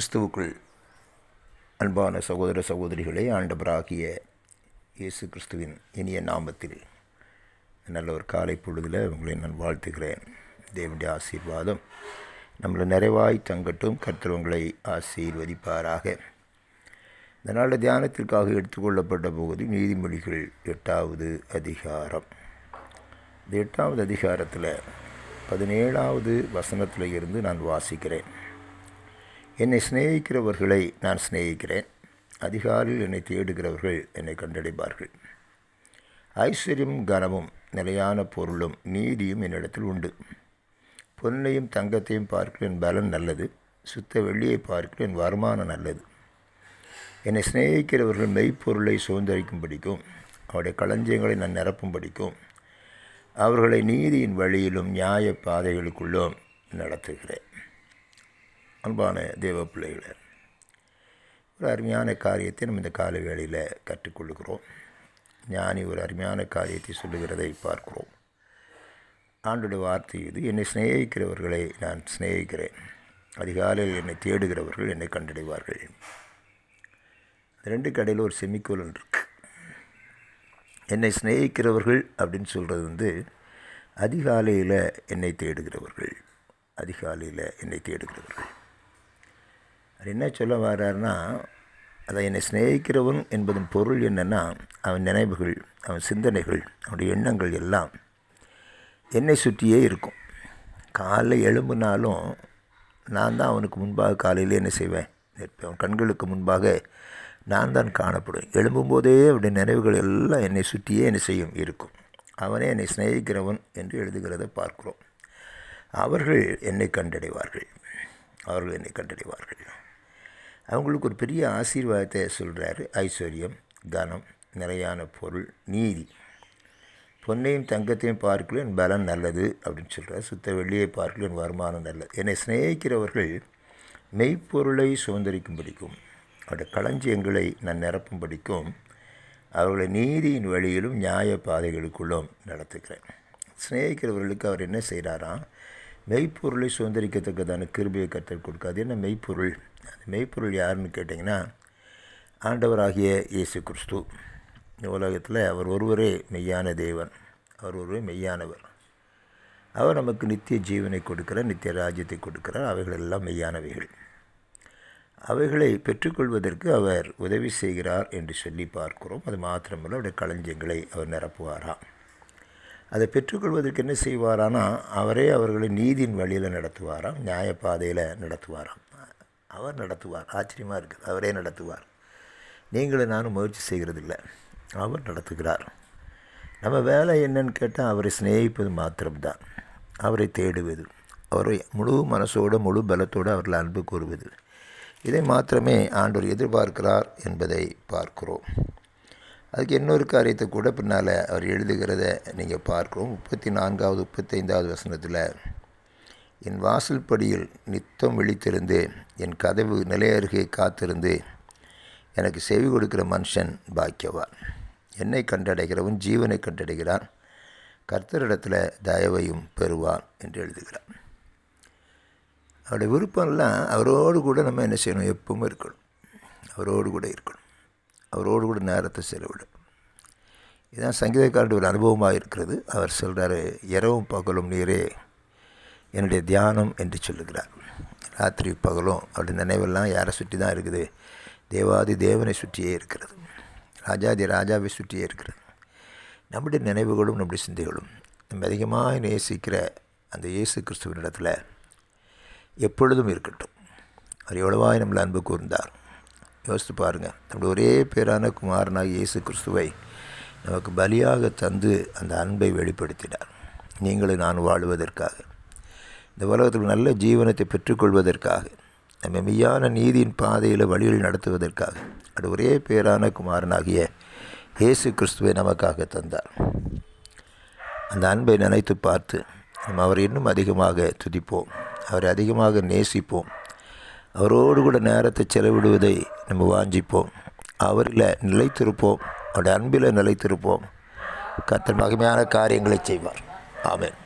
கிறிஸ்துவுக்குள் அன்பான சகோதர சகோதரிகளே ஆண்டவராகிய இயேசு கிறிஸ்துவின் இனிய நாமத்தில் நல்ல ஒரு காலை பொழுதில் உங்களை நான் வாழ்த்துகிறேன். தேவனுடைய ஆசீர்வாதம் நம்மளை நிறைவாய் தங்கட்டும் கர்த்தர் உங்களை ஆசீர்வதிப்பாராக. இந்த நாள் தியானத்திற்காக எடுத்துக்கொள்ளப்பட்ட பகுதி நீதிமொழிகள் எட்டாவது அதிகாரம். இந்த எட்டாவது அதிகாரத்தில் பதினேழாவது வசனத்தில் இருந்து நான் வாசிக்கிறேன். என்னை சிநேகிக்கிறவர்களை நான் சிநேகிக்கிறேன். அதிகாரில் என்னை தேடுகிறவர்கள் என்னை கண்டடைப்பார்கள். ஐஸ்வர்யம் கனமும் நிலையான பொருளும் நீதியும் என்னிடத்தில் உண்டு. பொன்னையும் தங்கத்தையும் பார்க்கிற என் பலன் நல்லது. சுத்த வெள்ளியை பார்க்கிற என் வருமானம் நல்லது. என்னை சிநேகிக்கிறவர்கள் மெய்ப்பொருளை சுதந்திரிக்கும் படிக்கும் அவருடைய களஞ்சியங்களை நான் நிரப்பும் படிக்கும் அவர்களை நீதியின் வழியிலும் நியாய பாதைகளுக்குள்ளும் நடத்துகிறேன். அன்பான தேவ பிள்ளைகளே ஒரு அருமையான காரியத்தை நம்ம இந்த கால வேளையில் கற்றுக்கொள்கிறோம். ஞானி ஒரு அருமையான காரியத்தை சொல்லுகிறதை பார்க்கிறோம். ஆண்டுடைய வார்த்தை இது என்னை சிநேகிக்கிறவர்களை நான் சிநேகிக்கிறேன். அதிகாலையில் என்னை தேடுகிறவர்கள் என்னை கண்டடைவார்கள். ரெண்டு கடையில் ஒரு செமிக்கோலன் இருக்கு. என்னை சிநேகிக்கிறவர்கள் அப்படின்னு சொல்கிறது வந்து அதிகாலையில் என்னை தேடுகிறவர்கள். அதிகாலையில் என்னை தேடுகிறவர்கள். அவர் என்ன சொல்ல வர்றாருன்னா அதை என்னை சிநேகிக்கிறவன் என்பதன் பொருள் என்னென்னா அவன் நினைவுகள் அவன் சிந்தனைகள் அவனுடைய எண்ணங்கள் எல்லாம் என்னை சுற்றியே இருக்கும். காலைல எழும்புனாலும் நான் தான் அவனுக்கு முன்பாக காலையில் என்ன செய்வேன்? அவன் கண்களுக்கு முன்பாக நான் தான் காணப்படுவேன் எழும்பும்போதே அவருடைய நினைவுகள் எல்லாம் என்னை சுற்றியே என்ன செய்யும் இருக்கும். அவனே என்னை சிநேகிக்கிறவன் என்று எழுதுகிறத பார்க்கிறோம். அவர்கள் என்னை கண்டடைவார்கள். அவர்கள் என்னை கண்டடைவார்கள். அவங்களுக்கு ஒரு பெரிய ஆசீர்வாதத்தை சொல்கிறாரு ஐஸ்வர்யம் கனம் நிலையான பொருள் நீதி. பொன்னையும் தங்கத்தையும் பார்க்கல என் பலன் நல்லது அப்படின்னு சொல்கிறார் சுத்த வெள்ளியை பார்க்கல என் வருமானம் நல்லது. என்னை சிநேகிக்கிறவர்கள் மெய்ப்பொருளை சுதந்திரிக்கும் படிக்கும் அவருடைய களஞ்சியங்களை நான் நிரப்பும் படிக்கும் அவர்களை நீதியின் வழியிலும் நியாய பாதைகளுக்குள்ளும் நடத்துகிறேன். சிநேகிக்கிறவர்களுக்கு அவர் என்ன செய்கிறாராம் மெய்ப்பொருளை சுதந்திரிக்கத்தக்கதான கிருபியை கற்றுக் கொடுக்காது. என்ன மெய்ப்பொருள்? மெய்ப்பொருள் யாருன்னு கேட்டிங்கன்னா ஆண்டவராகிய இயேசு கிறிஸ்து. இந்த உலகத்தில் அவர் ஒருவரே மெய்யான தேவன். அவர் ஒருவரே மெய்யானவர். அவர் நமக்கு நித்திய ஜீவனை கொடுக்கிறார் நித்திய ராஜ்யத்தை கொடுக்கிறார். அவைகள் எல்லாம் மெய்யானவைகள். அவைகளை பெற்றுக்கொள்வதற்கு அவர் உதவி செய்கிறார் என்று சொல்லி பார்க்கிறோம். அது மாத்திரமல்ல அவருடைய களஞ்சியங்களை அவர் நிரப்புவாராம் அதை பெற்றுக்கொள்வதற்கு என்ன செய்வாரானா அவரே அவர்களை நீதியின் வழியில் நடத்துவாராம் நியாயப்பாதையில் நடத்துவாராம். அவர் நடத்துவார். ஆச்சரியமாக இருக்குது அவரே நடத்துவார். நீங்களும் நானும் முயற்சி செய்கிறதில்ல. அவர் நடத்துகிறார். நம்ம வேலை என்னன்னு கேட்டால் அவரை சிநேகிப்பது மாத்திரம்தான். அவரை தேடுவது. அவரை முழு மனசோடு முழு பலத்தோடு அவர்கள் அன்பு கூறுவது. இதை மாத்திரமே ஆண்டவர் எதிர்பார்க்கிறார் என்பதை பார்க்கிறோம். அதுக்கு இன்னொரு காரியத்தை கூட பின்னால் அவர் எழுதுகிறத நீங்கள் பார்க்கிறோம். முப்பத்தி நான்காவது முப்பத்தைந்தாவது வசனத்தில் என் வாசல் படியில் நித்தம் விழித்திருந்து என் கதவு நிலையருகே காத்திருந்து எனக்கு செவி கொடுக்கிற மனுஷன் பாக்கியவான். என்னை கண்டடைகிறவன் ஜீவனை கண்டடைகிறான். கர்த்தரிடத்தில் தயவையும் பெறுவான் என்று எழுதுகிறான் அவருடைய விருப்பம்லாம் அவரோடு கூட நம்ம என்ன செய்யணும்? எப்பவும் இருக்கணும். அவரோடு கூட இருக்கணும். அவரோடு கூட நேரத்தை செலவிடும் இதுதான் சங்கீதக்காரனுடைய ஒரு அனுபவமாக இருக்கிறது அவர் சொல்கிறாரு இரவும் பகலும் நீரே என்னுடைய தியானம் என்று சொல்லுகிறார். ராத்திரி பகலும் அவருடைய நினைவெல்லாம் யாரை சுற்றி தான் இருக்குது? தேவாதி தேவனை சுற்றியே இருக்கிறது. ராஜாதி ராஜாவை சுற்றியே இருக்கிறது. நம்முடைய நினைவுகளும் நம்முடைய சிந்தைகளும் நம்ம அதிகமாக நேசிக்கிற அந்த இயேசு கிறிஸ்துவின் இடத்துல எப்பொழுதும் இருக்கட்டும். அவர் எவ்வளவாய் நம்மளை அன்பு கூர்ந்தார். யோசித்து பாருங்கள் நம்முடைய ஒரே பேரான குமாரனாக இயேசு கிறிஸ்துவை நமக்கு பலியாக தந்து அந்த அன்பை வெளிப்படுத்தினார். நீங்களும் நான் வாழ்வதற்காக. இந்த உலகத்தில் நல்ல ஜீவனத்தை பெற்றுக்கொள்வதற்காக நம்ம மெய்யான நீதியின் பாதையில் வழியில் நடத்துவதற்காக அது ஒரே பேரான குமாரனாகிய இயேசு கிறிஸ்துவை நமக்காக தந்தார். அந்த அன்பை நினைத்து பார்த்து நம்ம அவரை இன்னும் அதிகமாக துதிப்போம் அவரை அதிகமாக நேசிப்போம். அவரோடு கூட நேரத்தை செலவிடுவதை நம்ம வாஞ்சிப்போம். அவரில் நிலைத்திருப்போம் அவருடைய அன்பில் நிலைத்திருப்போம். கத்தன் மகிமையான காரியங்களை செய்வார். ஆமேன்.